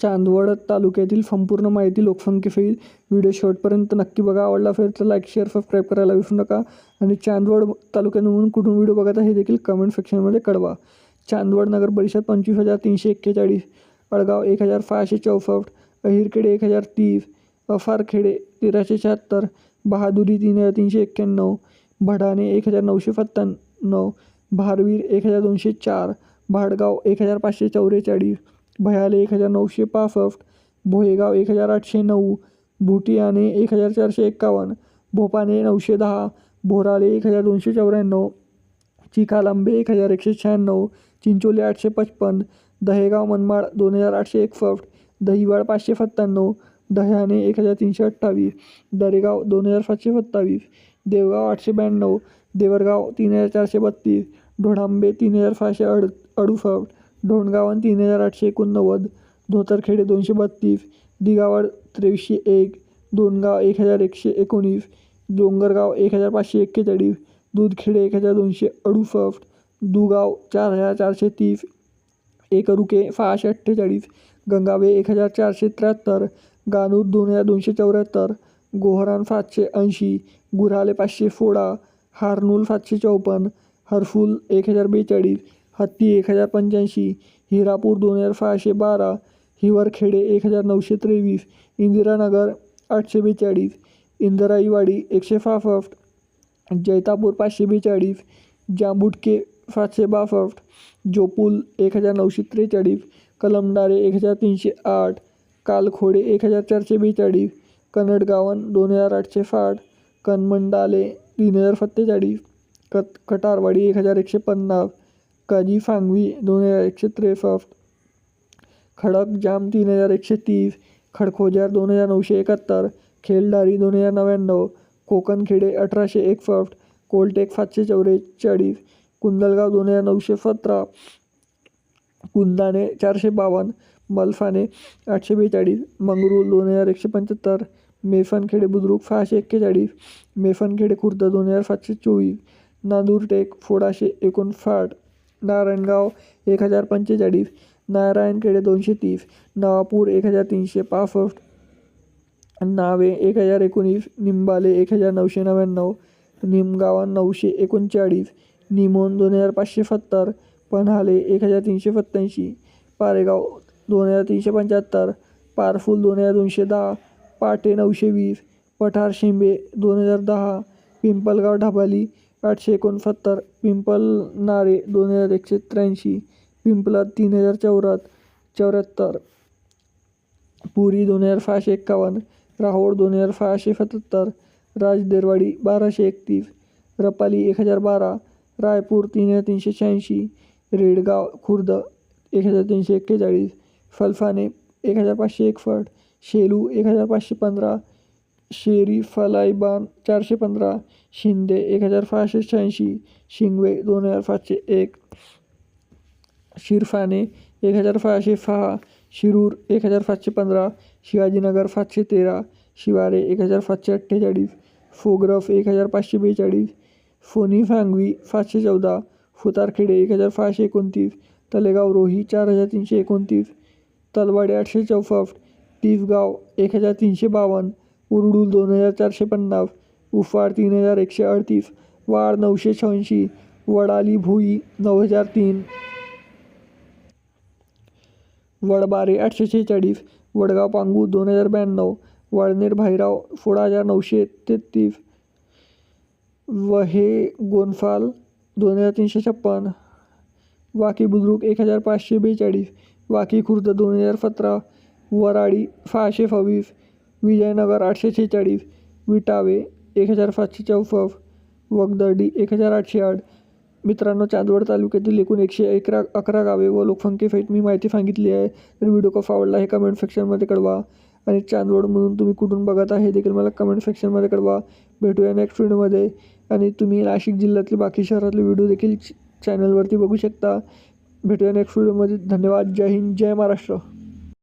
चांदवड तालुक्यातील संपूर्ण माहिती लोकसंख्येसहित व्हिडिओ शेवटपर्यंत नक्की बघा. आवडला असेल तर लाईक शेअर सबस्क्राईब करायला विसरू नका. आणि चांदवड तालुक्यामधून कुठून व्हिडिओ बघत आहे हे देखील कमेंट सेक्शनमध्ये कळवा. चांदवड नगर परिषद पंचवीस हजार तीनशे एक्केचाळीस अडगाव एक हजार सहाशे चौसष्ट अहिरखेडे एक हजार तीस अफारखेडे तेराशे शहात्तर बहादुरी तीन हजार तीनशे एक्क्याण्णव भडाणे एक हजार नऊशे सत्त्याण्णव भारवीर एक हजार दोनशे चार भाडगाव एक हजार पाचशे चौवेचाळीस भयाले एक हजार नऊशे पासष्ट भोयेगाव एक हजार आठशे नऊ भुटियाने एक हजार चारशे एक्कावन्न भोपाने नऊशे दहा भोराले एक हजार दोनशे चौऱ्याण्णव चिखालांबे एक हजार एकशे शहाण्णव चिंचोली आठशे पचपन्न दहेगाव मनमाड दोन हजार आठशे एकसष्ट दहिवाड पाचशे सत्त्याण्णव दह्याने एक हजार तीनशे अठ्ठावीस दरेगाव दोन हजार सातशे सत्तावीस देवगाव आठशे ब्याण्णव देवरगाव तीन हजार चारशे बत्तीस ढोडांबे तीन हजार सहाशे अड अडुसष्ट ढोणगावन तीन हजार आठशे एकोणनव्वद धोतरखेडे दोनशे बत्तीस दिगावड त्रेवीसशे एक दोनगाव एक हजार एकशे एकोणीस डोंगरगाव एक हजार पाचशे एक्केचाळीस दूधखेडे एक हजार दोनशे अडुसष्ट दुगाव चार हजार चारशे तीस एकरुके सहाशे अठ्ठेचाळीस गंगावे एक हजार चारशे त्र्याहत्तर गानूर दोन हजार दोनशे चौऱ्याहत्तर गोहरान सातशे ऐंशी गुऱ्हाले पाचशे सोळा हारनूल सातशे चौपन्न हरफूल एक हजार बेचाळीस हत्ती एक हजार पंच्याऐंशी हिरापूर दोन हजार सहाशे बारा हिवरखेडे एक हजार नऊशे तेवीस इंदिरानगर आठशे बेचाळीस इंदिराईवाडी एकशे सहासष्ट जैतापूर पाचशे बेचाळीस जांबुटके सातशे बासष्ट जोपूल एक हजार नऊशे त्रेचाळीस कलमडारे एक हजार तीनशे आठ कालखोडे एक हजार चारशे बेचाळीस कनडगावन दोन हजार आठशे साठ कनमंडाले तीन हजार सत्तेचाळीस कत कटारवाडी एक हजार एकशे पन्नास काजी सांगवी दोन हजार एकशे त्रेसष्ट. खडक जाम तीन हजार एकशे तीस. खडखोजार दोन हजार नऊशे एकाहत्तर. खेलदारी दोन हजार नव्याण्णव. कोकणखेडे अठराशे एकसष्ट. कोलटेक सातशे चौवेचाळीस कुंदलगाव दोन हजार नऊशे सतरा. कुंदाणे चारशे बावन्न. मलफाने आठशे बेचाळीस. मंगरूळ दोन हजार एकशे पंच्याहत्तर. मेफनखेडे बुद्रुक सहाशे एक्केचाळीस. मेफनखेडे खुर्द दोन हजार सातशे चोवीस. नांदूरटेक सोळाशे एकोणसाठ. नारायणगाव एक हजार पंचेचाळीस. नारायणखेडे दोनशे तीस नवापूर एक हजार तीनशे पासष्ट. नावे एक हजार एकोणीस. निंबाले एक हजार नऊशे नव्याण्णव. निमगाव नऊशे एकोणचाळीस. निमोन दोन हजार पाचशे सत्तर. पन्हाले एक हजार तीनशे सत्त्याऐंशी. पारेगाव दोन हजार तीनशे पंच्याहत्तर. पारफुल दोन हजार दोनशे दहा. पाटे नऊशे वीस. पठार शिंबे दोन हजार दहा. पिंपलगाव ढाबाली आठशे एकोणसत्तर पिंपलनारे दोन हजार एकशे त्र्याऐंशी पिंपला तीन हजार चौऱ्यात चौऱ्याहत्तर. पुरी दोन हजार सहाशे एक्कावन्न राहोड दोन हजार सहाशे सत्याहत्तर राजदेरवाडी बाराशे एकतीस रपाली एक हजार बारा रायपूर तीन हजार तीनशे शहाऐंशी रेडगाव खुर्द एक हजार तीनशे एक्केचाळीस फलफाने एक हजार पाचशे एकसष्ट शेलू एक हजार पाचशे पंधरा शेरी फलाईबान चारशे पंधरा शिंदे एक हजार पाचशे शहाऐंशी शिंगवे दोन हजार पाचशे एक शिरफाने एक हजार पाचशे सहा शिरूर एक हजार पाचशे पंधरा शिवाजीनगर सातशे तेरा शिवारे एक हजार सातशे अठ्ठेचाळीस फोग्रफ एक हजार पाचशे बेचाळीस फोनी फांगवी सातशे चौदा फुतारखेडे एक हजार सहाशे एकोणतीस तलेगाव रोही चार हजार तीनशे एकोणतीस तलवाडे आठशे चौसष्ट तिसगाव एक हजार तीनशे बावन्न उरडूल दोन हज़ार चारशे पन्नास, उफाड तीन हज़ार एकशे अडतीस वाड नऊशे शहाऐंशी, वडाली भुई नऊ हज़ार तीन. वडबारे आठशे शेहेचाळीस, वडगाव पांगू दोन हज़ार ब्याण्णव, वळनेर भाईराव सोळा हज़ार नऊशे तेहतीस. वहे गोनफाल दोन हज़ार तीनशे छप्पन, वाकी बुद्रुक एक हज़ार पाचशे बेचाळीस, वाकी खुर्द दोन हज़ार सतरा, वराडी सहाशे सव्वीस विजयनगर आठशे शेहेचाळीस विटावे एक हजार सातशे चौसष्ट वगदर्डी एक हजार आठशे आठ मित्रांनो चांदवड तालुक्यातील एकूण एकशे अकरा अकरा गावे व लोकसंख्येसहित मी माहिती सांगितली आहे. तर व्हिडिओ कसा आवडला हे कमेंट सेक्शनमध्ये कळवा. आणि चांदवडमधून तुम्ही कुठून बघत आहे देखील मला कमेंट सेक्शनमध्ये कळवा. भेटूया नेक्स्ट व्हिडिओमध्ये आणि तुम्ही नाशिक जिल्ह्यातले बाकी शहरातले व्हिडिओ देखील चॅनलवरती बघू शकता. भेटूया नेक्स्ट व्हिडिओमध्ये धन्यवाद. जय हिंद. जय महाराष्ट्र.